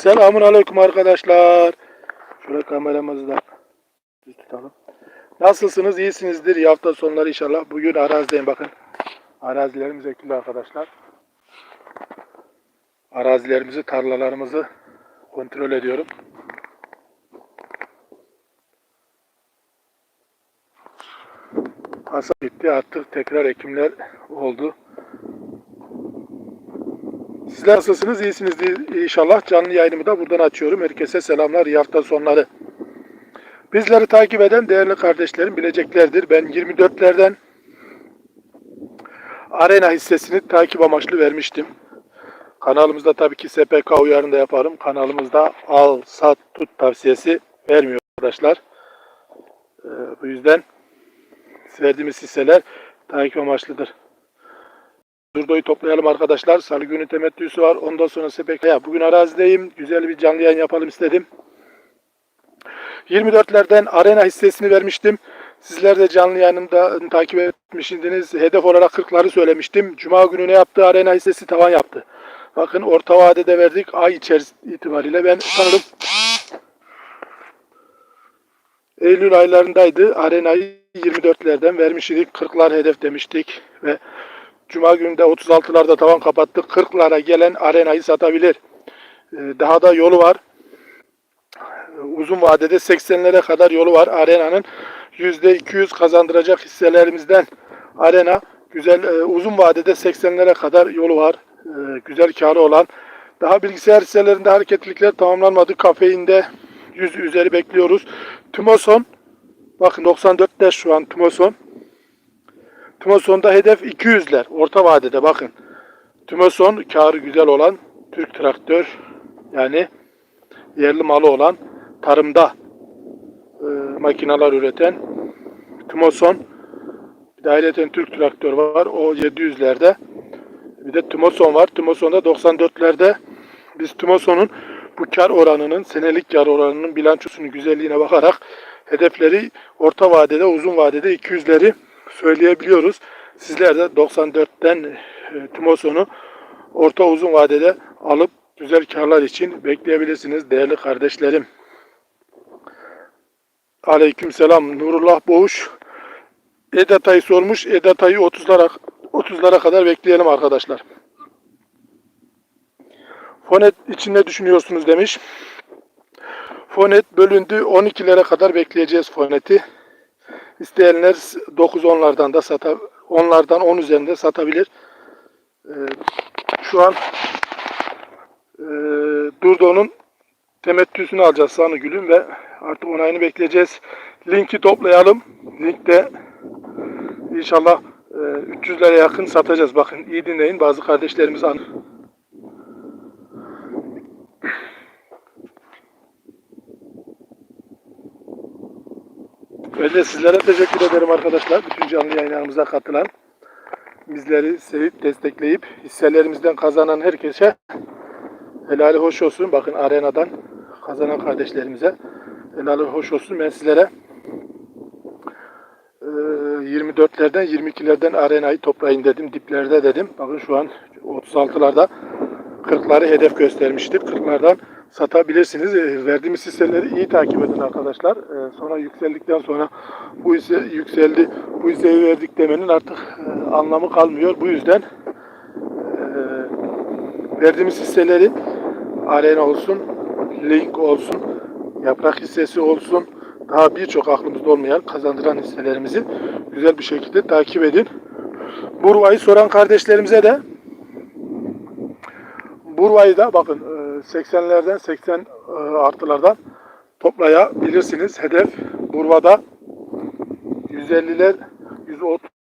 Selamun Aleyküm arkadaşlar. Şöyle kameramızı da tutalım. Nasılsınız? İyisinizdir. İyi hafta sonları inşallah. Bugün arazideyim bakın. Arazilerimiz ekili arkadaşlar. Arazilerimizi, tarlalarımızı kontrol ediyorum. Hasat bitti. Artık tekrar ekimler oldu. Sizler nasılsınız? İyisinizdir inşallah. Canlı yayınımı da buradan açıyorum. Herkese selamlar. İyi hafta sonları. Bizleri takip eden değerli kardeşlerim bileceklerdir. Ben 24'lerden arena hissesini takip amaçlı vermiştim. Kanalımızda tabii ki SPK uyarında yaparım. Kanalımızda al, sat, tut tavsiyesi vermiyor arkadaşlar. Ee, bu yüzden verdiğimiz hisseler takip amaçlıdır. Durdo'yu toplayalım arkadaşlar. Salı günü temettüsü var. Ondan sonra SPK. Ya, bugün arazideyim. Güzel bir canlı yayın yapalım istedim. 24'lerden arena hissesini vermiştim. Sizler de canlı yayınımda takip etmişsiniz. Hedef olarak 40'ları söylemiştim. Cuma günü ne yaptı? Arena hissesi tavan yaptı. Bakın orta vadede verdik. Ay içerisinde itibariyle ben sanırım Eylül aylarındaydı. Arenayı 24'lerden vermiştik. 40'lar hedef demiştik ve Cuma günü de 36'larda tavan kapattık. 40'lara gelen arenayı satabilir. Ee, Daha da yolu var. Uzun vadede 80'lere kadar yolu var. Arenanın %200 kazandıracak hisselerimizden arena güzel e, uzun vadede 80'lere kadar yolu var. E, Güzel karı olan. Daha bilgisayar hisselerinde hareketlilikler tamamlanmadı. Kafeinde 100 üzeri bekliyoruz. Tümoson bakın 94'te şu an Tümoson. Tümoson'da hedef 200'ler. Orta vadede bakın. Tümoson karı güzel olan Türk traktör yani yerli malı olan tarımda e, makineler üreten Tümoson bir de ayrıca Türk traktör var. O 700'lerde. Bir de Tümoson var. Tümoson'da 94'lerde biz Tümoson'un bu kar oranının, senelik kar oranının bilançosunun güzelliğine bakarak hedefleri orta vadede, uzun vadede 200'leri söyleyebiliyoruz. Sizler de 94'ten e, Tümoson'u orta uzun vadede alıp güzel karlar için bekleyebilirsiniz değerli kardeşlerim. Aleyküm selam. Nurullah Boğuş. Edata'yı sormuş. Edata'yı 30'lara 30'lara kadar bekleyelim arkadaşlar. Fonet için ne düşünüyorsunuz demiş. Fonet bölündü. 12'lere kadar bekleyeceğiz Fonet'i. İsteyenler 9-10'lardan da sata, onlardan 10 üzerinde satabilir. Ee, şu an e, Durdo'nun temettüsünü alacağız Sanı Gül'ün ve artık onayını bekleyeceğiz. Linki toplayalım. Linkte inşallah e, 300'lere yakın satacağız. Bakın iyi dinleyin. Bazı kardeşlerimiz an De sizlere teşekkür ederim arkadaşlar. Bütün canlı yayınlarımıza katılan, bizleri sevip destekleyip hisselerimizden kazanan herkese helali hoş olsun. Bakın arenadan kazanan kardeşlerimize helali hoş olsun. Ben sizlere e, 24'lerden 22'lerden arenayı toplayın dedim. Diplerde dedim. Bakın şu an 36'larda 40'ları hedef göstermiştik. 40'lardan satabilirsiniz. E, Verdiğimiz hisseleri iyi takip edin arkadaşlar. E, Sonra yükseldikten sonra bu hisse yükseldi, bu hisseyi verdik demenin artık e, anlamı kalmıyor. Bu yüzden e, verdiğimiz hisseleri arena olsun, link olsun, yaprak hissesi olsun, daha birçok aklımızda olmayan kazandıran hisselerimizi güzel bir şekilde takip edin. Burva'yı soran kardeşlerimize de Burva'yı da bakın e, 80'lerden 80 e, artılardan toplayabilirsiniz. Hedef Burva'da 150'ler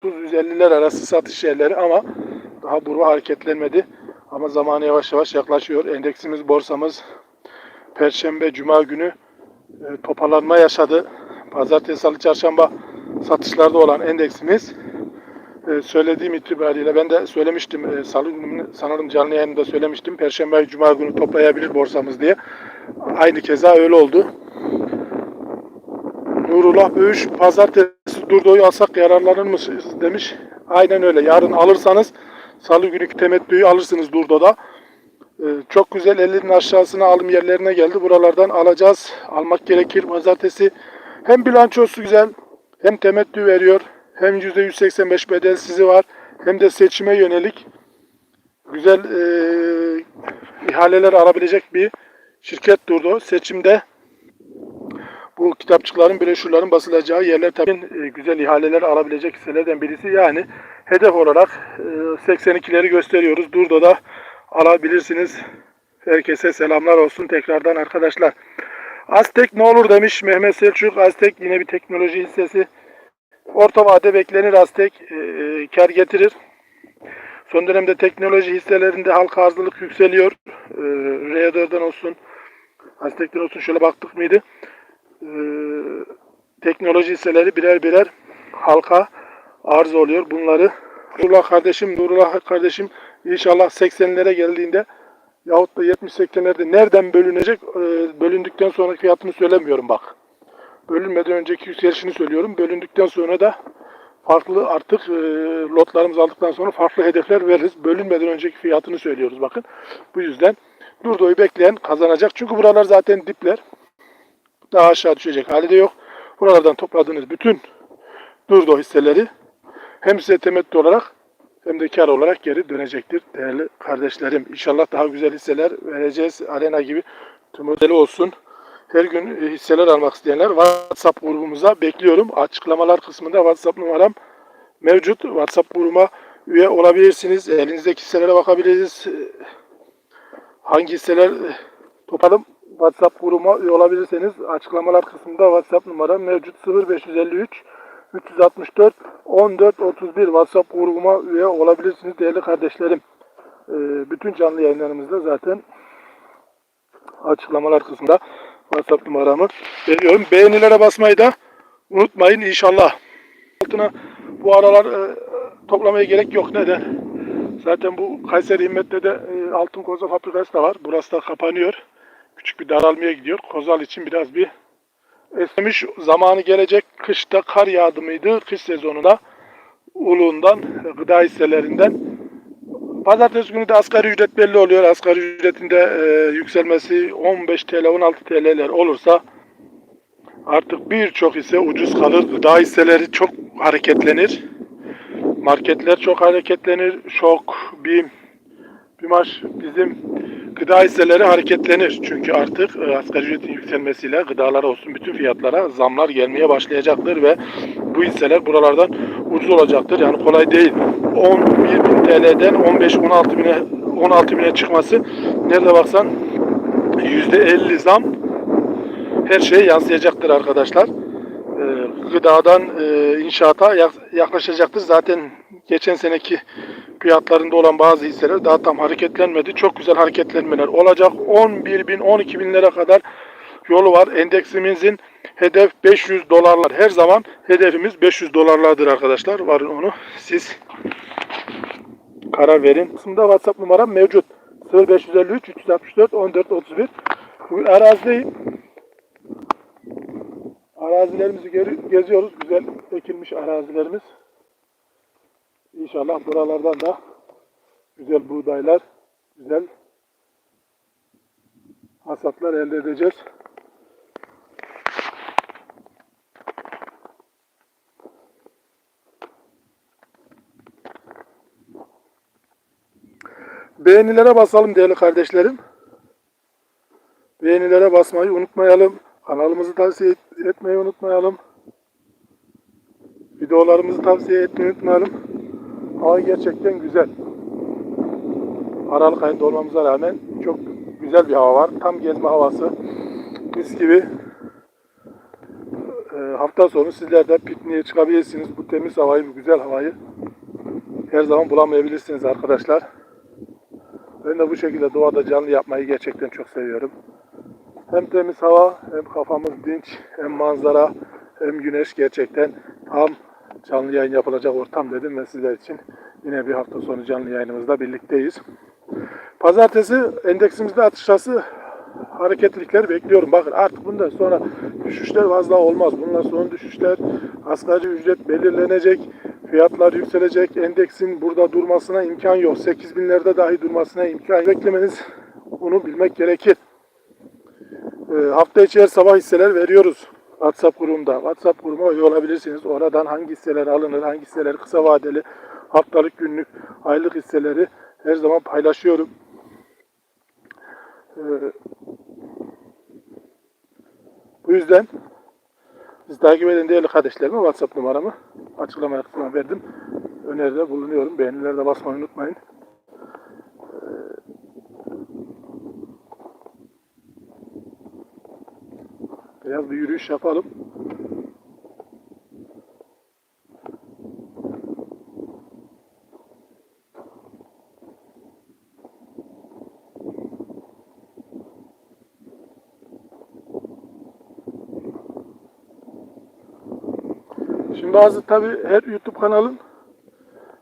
130-150'ler arası satış yerleri ama daha Burva hareketlenmedi. Ama zamanı yavaş yavaş yaklaşıyor. Endeksimiz, borsamız Perşembe, Cuma günü e, toparlanma yaşadı. Pazartesi, Salı, Çarşamba satışlarda olan endeksimiz e, söylediğim itibariyle ben de söylemiştim e, salı günü sanırım canlı yayında söylemiştim. Perşembe cuma günü toplayabilir borsamız diye. Aynı keza öyle oldu. Nurullah Böğüş pazartesi Durdo'yu alsak yararlanır mısınız demiş. Aynen öyle. Yarın alırsanız salı günü temettüyü alırsınız Durdo'da. Ee, çok güzel 50'nin aşağısına alım yerlerine geldi. Buralardan alacağız. Almak gerekir pazartesi. Hem bilançosu güzel hem temettü veriyor. Hem %185 bedelsizi var. Hem de seçime yönelik güzel e, ihaleler alabilecek bir şirket durdu. Seçimde bu kitapçıkların, broşürlerin basılacağı yerler tabii e, güzel ihaleler alabilecek hisselerden birisi. Yani hedef olarak e, 82'leri gösteriyoruz. Durdo da alabilirsiniz. Herkese selamlar olsun tekrardan arkadaşlar. Aztek ne olur demiş Mehmet Selçuk. Aztek yine bir teknoloji hissesi. Orta vade beklenir Aztek. E, e, kar getirir. Son dönemde teknoloji hisselerinde halka arzlılık yükseliyor. E, R4'den olsun, Aztek'ten olsun şöyle baktık mıydı? E, teknoloji hisseleri birer birer halka arz oluyor. Bunları Nurullah kardeşim, Nurullah kardeşim inşallah 80'lere geldiğinde yahut da 70-80'lerde nereden bölünecek? E, bölündükten sonraki fiyatını söylemiyorum bak. Bölünmeden önceki yükselişini söylüyorum. Bölündükten sonra da farklı artık e, lotlarımızı aldıktan sonra farklı hedefler veririz. Bölünmeden önceki fiyatını söylüyoruz bakın. Bu yüzden Durdo'yu bekleyen kazanacak. Çünkü buralar zaten dipler. Daha aşağı düşecek hali de yok. Buralardan topladığınız bütün Durdo hisseleri hem size temettü olarak hem de kar olarak geri dönecektir değerli kardeşlerim. İnşallah daha güzel hisseler vereceğiz. Arena gibi tümöreli olsun. Her gün e, hisseler almak isteyenler WhatsApp grubumuza bekliyorum. Açıklamalar kısmında WhatsApp numaram mevcut. WhatsApp grubuma üye olabilirsiniz. Elinizdeki hisselere bakabiliriz. Hangi hisseler e, topalım WhatsApp grubuma üye olabilirseniz açıklamalar kısmında WhatsApp numaram mevcut 0553 364 14 31 WhatsApp grubuma üye olabilirsiniz değerli kardeşlerim. E, Bütün canlı yayınlarımızda zaten açıklamalar kısmında WhatsApp numaramı veriyorum. Beğenilere basmayı da unutmayın inşallah. Altına bu aralar e, toplamaya gerek yok. Neden? Zaten bu Kayseri İmmet'te de e, altın koza fabrikası da var. Burası da kapanıyor. Küçük bir daralmaya gidiyor. Kozal için biraz bir esnemiş. Zamanı gelecek. Kışta kar yağdı mıydı? Kış sezonunda uluğundan, gıda hisselerinden Pazartesi günü de asgari ücret belli oluyor. Asgari ücretinde e, yükselmesi 15 TL, 16 TL'ler olursa artık birçok hisse ucuz kalır. Gıda hisseleri çok hareketlenir. Marketler çok hareketlenir. Şok, BİM, BİMAŞ bizim gıda hisseleri hareketlenir. Çünkü artık e, asgari ücretin yükselmesiyle gıdalara olsun bütün fiyatlara zamlar gelmeye başlayacaktır ve bu hisseler buralardan ucuz olacaktır. Yani kolay değil. 11 bin TL'den 15-16 bine 16 bine çıkması nerede baksan %50 zam her şeye yansıyacaktır arkadaşlar. Ee, gıdadan e, inşaata yak- yaklaşacaktır. Zaten geçen seneki fiyatlarında olan bazı hisseler daha tam hareketlenmedi. Çok güzel hareketlenmeler olacak. 11 bin 12 binlere kadar yolu var. Endeksimizin hedef 500 dolarlar. Her zaman hedefimiz 500 dolarlardır arkadaşlar. Varın onu siz karar verin. Kısımda WhatsApp numaram mevcut. 0553 364 14 31. Bugün arazideyim. Arazilerimizi geziyoruz. Güzel ekilmiş arazilerimiz. İnşallah buralardan da güzel buğdaylar, güzel hasatlar elde edeceğiz. Beğenilere basalım değerli kardeşlerim. Beğenilere basmayı unutmayalım. Kanalımızı tavsiye et- etmeyi unutmayalım. Videolarımızı tavsiye etmeyi unutmayalım. Hava gerçekten güzel. Aralık ayında olmamıza rağmen çok güzel bir hava var. Tam gezme havası. Mis gibi. Ee, hafta sonu sizler de pikniğe çıkabilirsiniz. Bu temiz havayı, bu güzel havayı her zaman bulamayabilirsiniz arkadaşlar. Ben de bu şekilde doğada canlı yapmayı gerçekten çok seviyorum. Hem temiz hava, hem kafamız dinç, hem manzara, hem güneş gerçekten tam canlı yayın yapılacak ortam dedim ve sizler için yine bir hafta sonu canlı yayınımızda birlikteyiz. Pazartesi endeksimizde atışası hareketlilikler bekliyorum. Bakın artık bundan sonra düşüşler fazla olmaz. Bundan sonra düşüşler asgari ücret belirlenecek. Fiyatlar yükselecek. Endeksin burada durmasına imkan yok. 8 binlerde dahi durmasına imkan yok. Beklemeniz Bunu bilmek gerekir. Ee, hafta içi her sabah hisseler veriyoruz. WhatsApp grubunda. WhatsApp grubuna üye olabilirsiniz. Oradan hangi hisseler alınır, hangi hisseler kısa vadeli, haftalık, günlük, aylık hisseleri her zaman paylaşıyorum. Ee, bu yüzden siz takip edin değerli kardeşlerime WhatsApp numaramı açıklama kısmına verdim. Öneride bulunuyorum. Beğenilerde basmayı unutmayın. Biraz bir yürüyüş yapalım. Şimdi bazı tabi her YouTube kanalın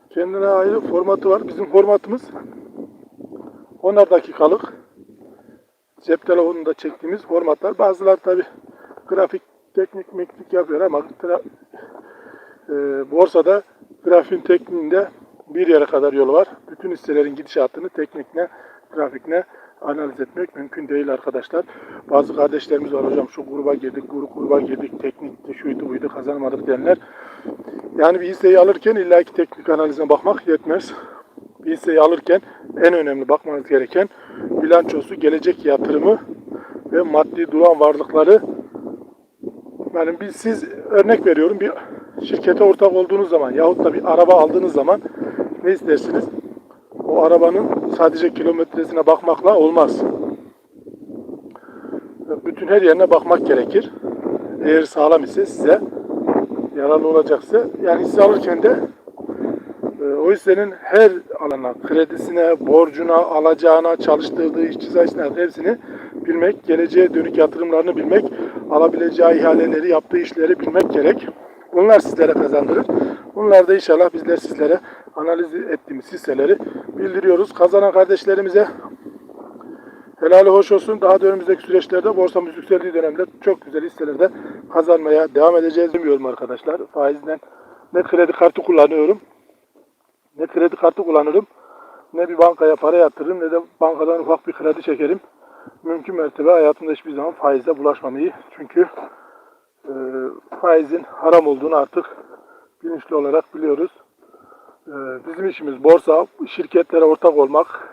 kendine ayrı formatı var. Bizim formatımız 10'ar dakikalık cep telefonunda çektiğimiz formatlar. Bazılar tabi grafik, teknik, meknik yapıyor ama tra- e, borsada grafiğin tekniğinde bir yere kadar yolu var. Bütün hisselerin gidişatını teknikle, grafikle analiz etmek mümkün değil arkadaşlar. Bazı kardeşlerimiz var hocam şu gruba girdik, grup gruba girdik, teknikti, şuydu buydu kazanmadık diyenler. Yani bir hisseyi alırken illaki teknik analizine bakmak yetmez. Bir hisseyi alırken en önemli bakmanız gereken bilançosu, gelecek yatırımı ve maddi duran varlıkları yani biz siz örnek veriyorum bir şirkete ortak olduğunuz zaman yahut da bir araba aldığınız zaman ne istersiniz? O arabanın sadece kilometresine bakmakla olmaz. Bütün her yerine bakmak gerekir. Eğer sağlam ise size yararlı olacaksa yani hisse alırken de e, o hissenin her alana, kredisine, borcuna, alacağına, çalıştırdığı işçi sayısına hepsini bilmek, geleceğe dönük yatırımlarını bilmek, alabileceği ihaleleri, yaptığı işleri bilmek gerek. Bunlar sizlere kazandırır. Bunlar da inşallah bizler sizlere analiz ettiğimiz hisseleri bildiriyoruz. Kazanan kardeşlerimize helali hoş olsun. Daha da önümüzdeki süreçlerde borsamız yükseldiği dönemde çok güzel hisselerde kazanmaya devam edeceğiz demiyorum arkadaşlar. Faizden ne kredi kartı kullanıyorum, ne kredi kartı kullanırım, ne bir bankaya para yatırırım, ne de bankadan ufak bir kredi çekerim. Mümkün mertebe hayatımda hiçbir zaman faize bulaşmamayı. Çünkü e, faizin haram olduğunu artık bilinçli olarak biliyoruz. E, bizim işimiz borsa, şirketlere ortak olmak,